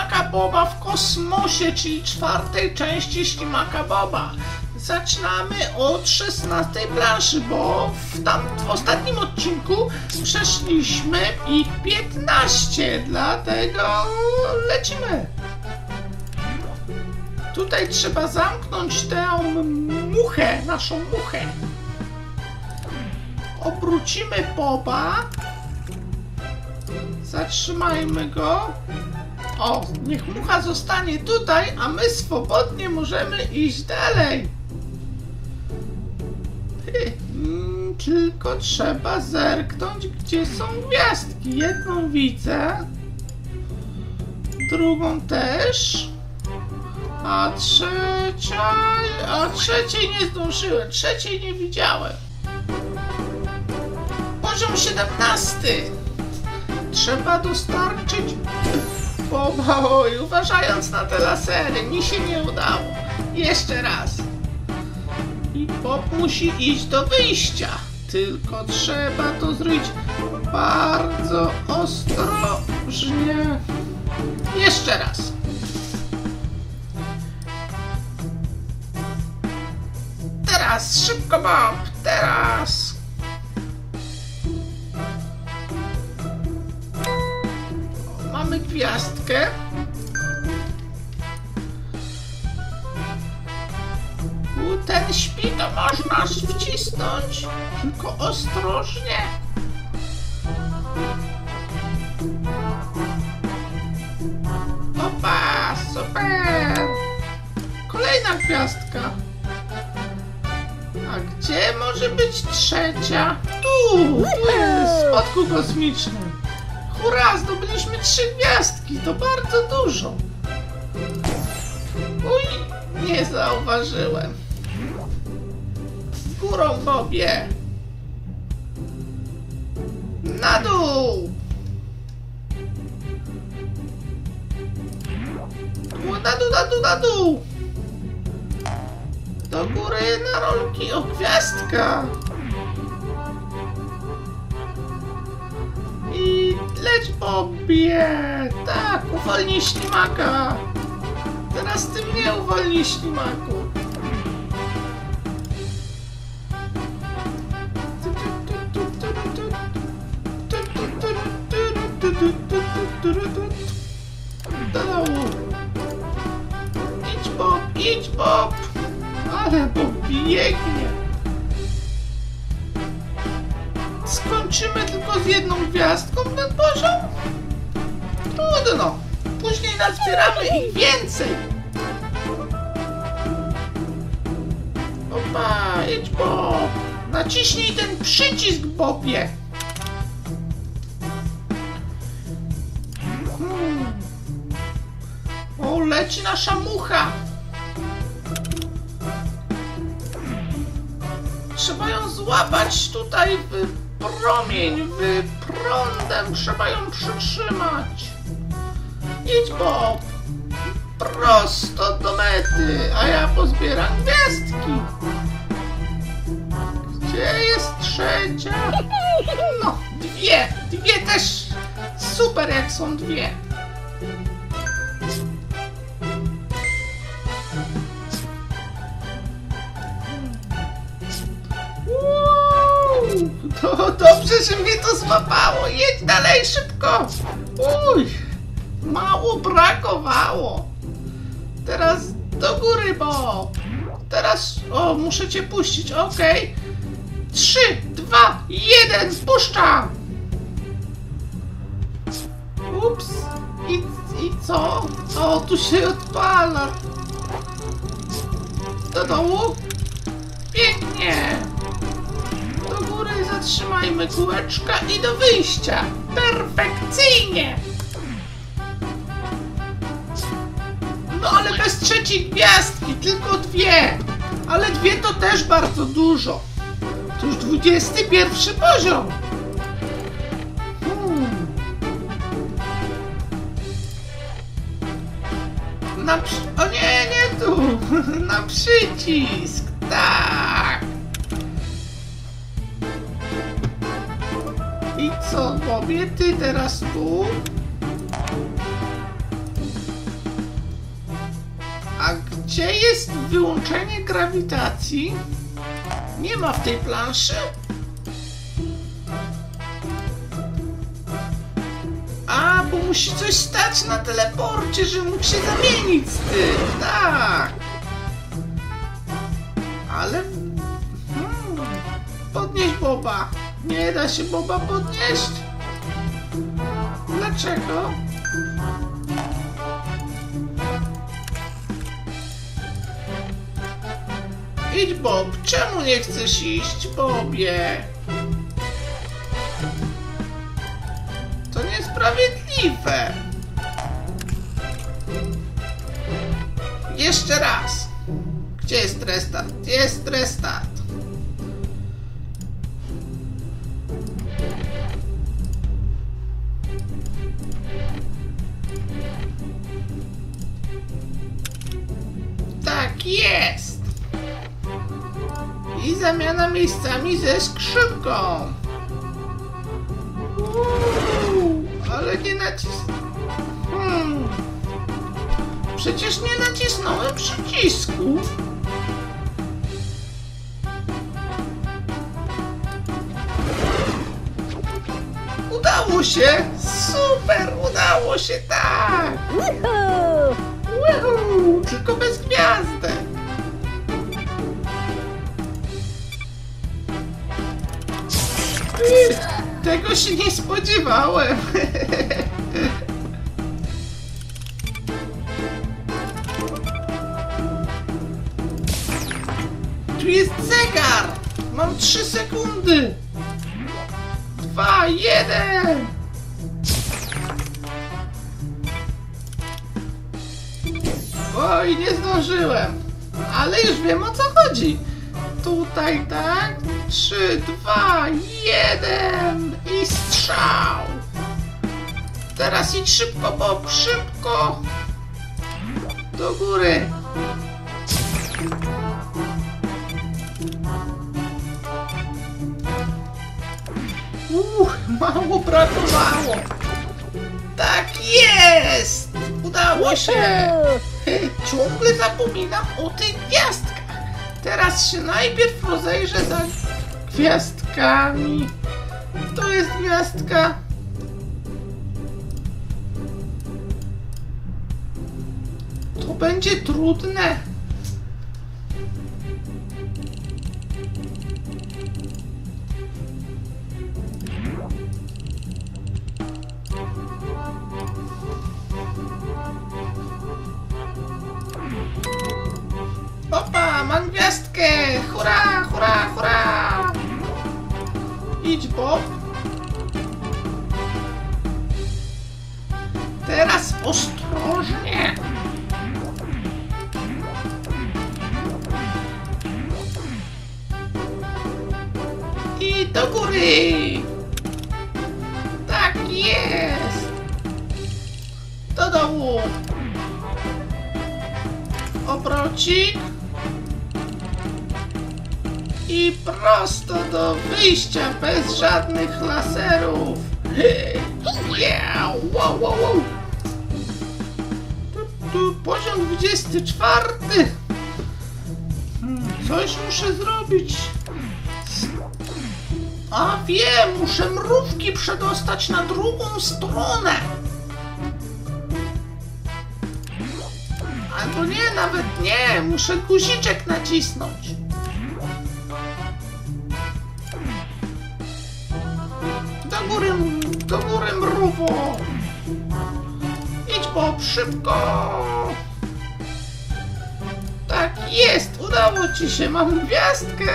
Ślimaka Boba w kosmosie, czyli czwartej części Ślimaka Boba. Zaczynamy od 16 planszy, bo w, tam, w ostatnim odcinku przeszliśmy ich 15, dlatego lecimy. Tutaj trzeba zamknąć tę muchę, naszą muchę. Obrócimy Boba. Zatrzymajmy go. O, niech mucha zostanie tutaj, a my swobodnie możemy iść dalej. Mm, Tylko trzeba zerknąć, gdzie są gwiazdki. Jedną widzę, drugą też, a trzecia, a trzeciej nie zdążyłem, trzeciej nie widziałem. Poziom 17. Trzeba dostarczyć Oj, uważając na te lasery, mi się nie udało. Jeszcze raz. I Bob musi iść do wyjścia. Tylko trzeba to zrobić bardzo ostrożnie. Jeszcze raz. Teraz, szybko Bob, teraz. Gwiazdkę. U, ten śpi, to można wcisnąć. Tylko ostrożnie. Opa, super. Kolejna gwiazdka. A gdzie może być trzecia? Tu! Tu w spadku kosmicznym. Hurra, zdobyliśmy trzy gwiazdki, to bardzo dużo. Uj, nie zauważyłem. Górą, Bobie. Na dół. Na dół, na dół, na dół. Do góry na rolki, o gwiazdka. Leć Bobie! Tak, uwolnij ślimaka! Teraz ty mnie uwolnij ślimaku! Idź Bob, idź Bob! Ale Bob biegnie! Skończymy tylko z jedną gwiazdką ten poziom? Trudno. Później nazbieramy ich więcej. Opa, idź Bob. Naciśnij ten przycisk, Bobie. Hmm. O, leci nasza mucha. Trzeba ją złapać tutaj w promień, w prądem. Trzeba ją przytrzymać. Idź Bob. Prosto do mety, a ja pozbieram gwiazdki. Gdzie jest trzecia? No, dwie. Dwie też super jak są dwie. Dobrze, że mnie to złapało. Jedź dalej szybko. Uj, mało brakowało. Teraz do góry, bo teraz, o, muszę cię puścić, okej. Trzy, dwa, jeden, spuszczam. Ups, i, i co? O, tu się odpala. Do dołu. Pięknie. Zatrzymajmy kółeczka i do wyjścia. Perfekcyjnie. No ale bez trzeciej gwiazdki, tylko dwie. Ale dwie to też bardzo dużo. To już 21 poziom. Hmm. Na przy... O nie, nie tu. Na przycisk. Tak. co, Bobie? Ty teraz tu? A gdzie jest wyłączenie grawitacji? Nie ma w tej planszy? A, bo musi coś stać na teleporcie, żeby mógł się zamienić z tym, tak. Ale... Hmm. Podnieś Boba. Nie da się Boba podnieść. Dlaczego? Idź Bob, czemu nie chcesz iść, Bobie? To niesprawiedliwe. Jeszcze raz. Gdzie jest restart? Gdzie jest restart? Zamiana miejscami ze skrzypką. Uuu, ale nie nacis... Hmm. Przecież nie nacisnąłem przycisku. Udało się! Super! Udało się, tak! Woohoo! Woohoo! Tylko bez gwiazdek. Tego się nie spodziewałem. Tu jest zegar. Mam 3 sekundy. Dwa, jeden. Oj, nie zdążyłem. Ale już wiem o co chodzi. Tutaj tak. Trzy, dwa, jeden i strzał. Teraz idź szybko, Bob, szybko. Do góry. Uch, mało brakowało. Tak jest! Udało się! Ciągle zapominam o tych gwiazdkach. Teraz się najpierw rozejrzę za gwiazdkami. To jest gwiazdka. To będzie trudne. Opa, mam gwiazdkę! Hurra, hurra, hurra! Idź, Bob. Teraz ostrożnie. I do góry. Tak jest. Do dołu. Obrocik. I prosto do wyjścia bez żadnych laserów. Yeah, wow, wow, wow. Tu, tu, poziom 24. Hmm, Coś muszę zrobić. A wiem, muszę mrówki przedostać na drugą stronę. Albo nie, nawet nie, muszę guziczek nacisnąć. Do góry. Idź Bob, szybko. Tak jest, udało ci się, mam gwiazdkę.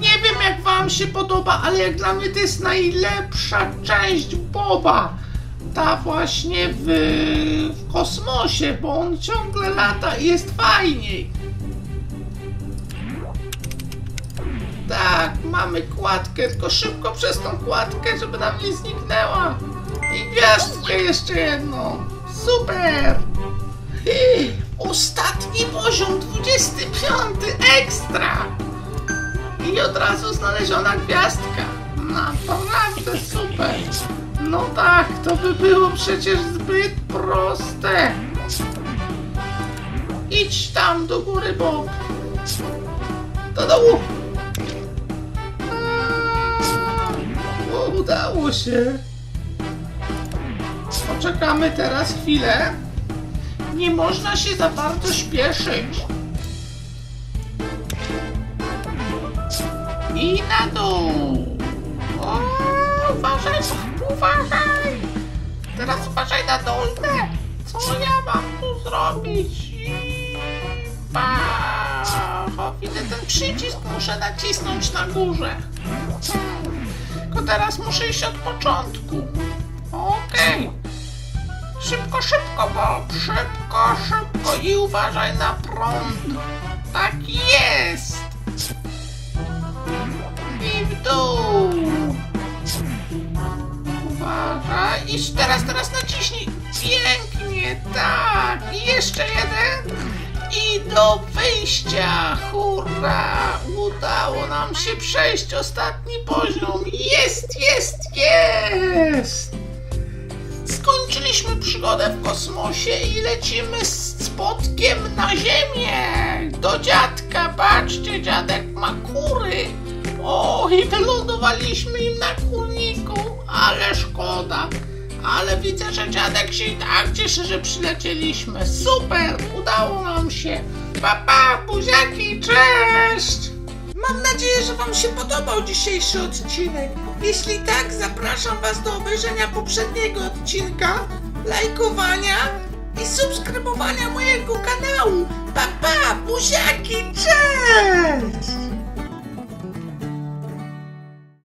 Nie wiem jak wam się podoba, ale jak dla mnie to jest najlepsza część Boba. Ta właśnie w, w kosmosie, bo on ciągle lata i jest fajniej. Tak, mamy kładkę, tylko szybko przez tą kładkę, żeby nam nie zniknęła. I gwiazdkę jeszcze jedną. Super! I ostatni poziom, 25 ekstra! I od razu znaleziona gwiazdka. Naprawdę super. No tak, to by było przecież zbyt proste. Idź tam do góry, Bob. Do dołu. O, udało się. Poczekamy teraz chwilę. Nie można się za bardzo śpieszyć. I na dół. O, uważaj, uważaj. Teraz uważaj na dolne. Co ja mam tu zrobić? Pa. Widzę ten przycisk, muszę nacisnąć na górze. Tylko teraz muszę iść od początku. Okej. Szybko, szybko, Bob, szybko, szybko i uważaj na prąd. Tak jest. I w dół. I teraz, teraz naciśnij. Pięknie, tak. Jeszcze jeden. I do wyjścia. Hurra. Udało nam się przejść ostatni poziom. Jest, jest, jest. Skończyliśmy przygodę w kosmosie i lecimy z spotkiem na Ziemię. Do dziadka, patrzcie, dziadek ma kury. O, i wylądowaliśmy im na kurniku, ale szkoda. Ale widzę, że dziadek się i tak cieszy, że przylecieliśmy. Super, udało nam się. Papa, pa, buziaki, cześć! Mam nadzieję, że Wam się podobał dzisiejszy odcinek. Jeśli tak, zapraszam Was do obejrzenia poprzedniego odcinka, lajkowania i subskrybowania mojego kanału. Pa, pa, buziaki!